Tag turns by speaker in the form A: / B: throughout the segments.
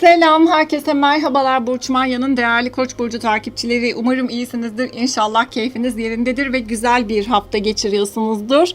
A: Selam herkese merhabalar Burç Manya'nın değerli Koç burcu takipçileri. Umarım iyisinizdir. İnşallah keyfiniz yerindedir ve güzel bir hafta geçiriyorsunuzdur.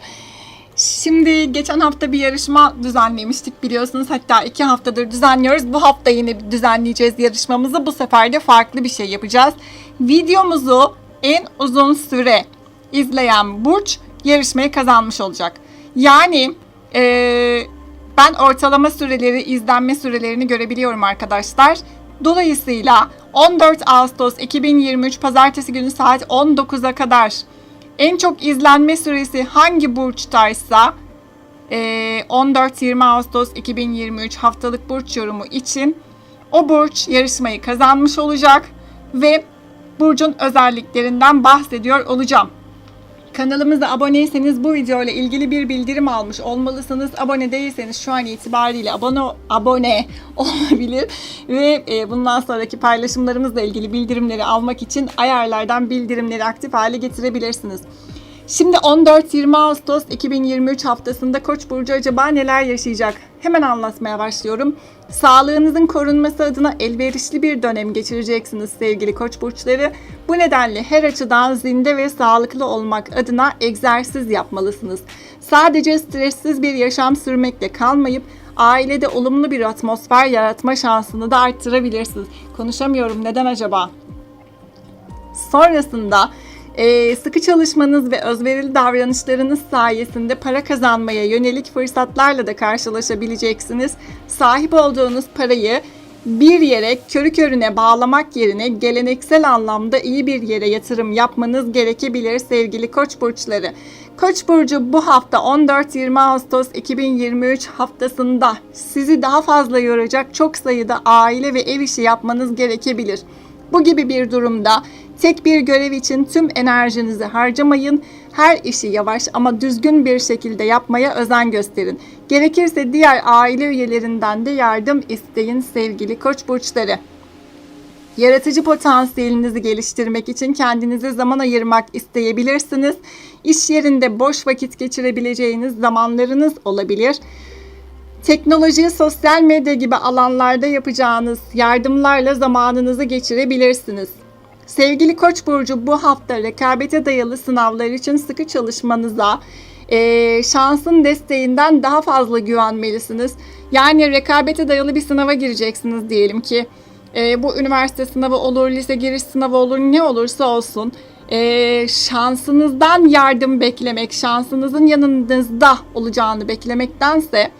A: Şimdi geçen hafta bir yarışma düzenlemiştik biliyorsunuz. Hatta iki haftadır düzenliyoruz. Bu hafta yine düzenleyeceğiz yarışmamızı. Bu sefer de farklı bir şey yapacağız. Videomuzu en uzun süre izleyen Burç yarışmayı kazanmış olacak. Yani eee ben ortalama süreleri, izlenme sürelerini görebiliyorum arkadaşlar. Dolayısıyla 14 Ağustos 2023 Pazartesi günü saat 19'a kadar en çok izlenme süresi hangi burçtaysa eee, 14-20 Ağustos 2023 haftalık burç yorumu için o burç yarışmayı kazanmış olacak ve burcun özelliklerinden bahsediyor olacağım. Kanalımıza aboneyseniz bu video ile ilgili bir bildirim almış olmalısınız. Abone değilseniz şu an itibariyle abone abone olabilir ve e, bundan sonraki paylaşımlarımızla ilgili bildirimleri almak için ayarlardan bildirimleri aktif hale getirebilirsiniz. Şimdi 14-20 Ağustos 2023 haftasında Koç burcu acaba neler yaşayacak? Hemen anlatmaya başlıyorum. Sağlığınızın korunması adına elverişli bir dönem geçireceksiniz sevgili Koç burçları. Bu nedenle her açıdan zinde ve sağlıklı olmak adına egzersiz yapmalısınız. Sadece stressiz bir yaşam sürmekle kalmayıp ailede olumlu bir atmosfer yaratma şansını da arttırabilirsiniz. Konuşamıyorum neden acaba? Sonrasında e, sıkı çalışmanız ve özverili davranışlarınız sayesinde para kazanmaya yönelik fırsatlarla da karşılaşabileceksiniz. Sahip olduğunuz parayı bir yere körü körüne bağlamak yerine geleneksel anlamda iyi bir yere yatırım yapmanız gerekebilir sevgili koç burçları. Koç burcu bu hafta 14-20 Ağustos 2023 haftasında sizi daha fazla yoracak çok sayıda aile ve ev işi yapmanız gerekebilir. Bu gibi bir durumda tek bir görev için tüm enerjinizi harcamayın. Her işi yavaş ama düzgün bir şekilde yapmaya özen gösterin. Gerekirse diğer aile üyelerinden de yardım isteyin sevgili koç burçları. Yaratıcı potansiyelinizi geliştirmek için kendinize zaman ayırmak isteyebilirsiniz. İş yerinde boş vakit geçirebileceğiniz zamanlarınız olabilir. Teknoloji, sosyal medya gibi alanlarda yapacağınız yardımlarla zamanınızı geçirebilirsiniz. Sevgili Koç burcu bu hafta rekabete dayalı sınavlar için sıkı çalışmanıza, eee, şansın desteğinden daha fazla güvenmelisiniz. Yani rekabete dayalı bir sınava gireceksiniz diyelim ki. Eee, bu üniversite sınavı olur, lise giriş sınavı olur, ne olursa olsun. Eee, şansınızdan yardım beklemek, şansınızın yanınızda olacağını beklemektense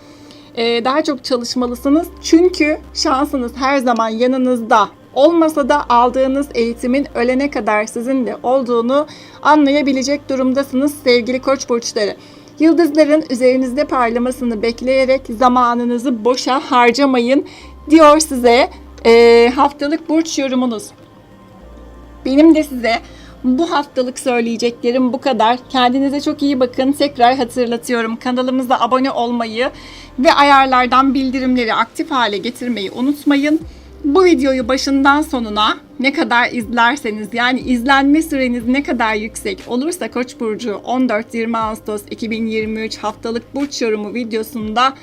A: e, daha çok çalışmalısınız. Çünkü şansınız her zaman yanınızda olmasa da aldığınız eğitimin ölene kadar sizinle olduğunu anlayabilecek durumdasınız sevgili koç burçları. Yıldızların üzerinizde parlamasını bekleyerek zamanınızı boşa harcamayın diyor size e, haftalık burç yorumunuz. Benim de size bu haftalık söyleyeceklerim bu kadar. Kendinize çok iyi bakın. Tekrar hatırlatıyorum. Kanalımıza abone olmayı ve ayarlardan bildirimleri aktif hale getirmeyi unutmayın. Bu videoyu başından sonuna ne kadar izlerseniz yani izlenme süreniz ne kadar yüksek olursa Koç burcu 14-20 Ağustos 2023 haftalık burç yorumu videosunda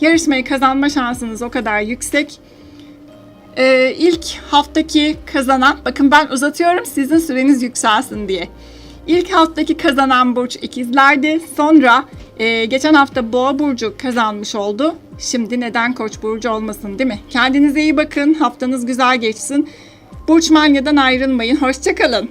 A: yarışmayı kazanma şansınız o kadar yüksek. Ee, ilk haftaki kazanan, bakın ben uzatıyorum sizin süreniz yükselsin diye. İlk haftaki kazanan burç ikizlerdi. Sonra e, geçen hafta boğa burcu kazanmış oldu. Şimdi neden koç burcu olmasın değil mi? Kendinize iyi bakın. Haftanız güzel geçsin. Burç Manya'dan ayrılmayın. Hoşçakalın.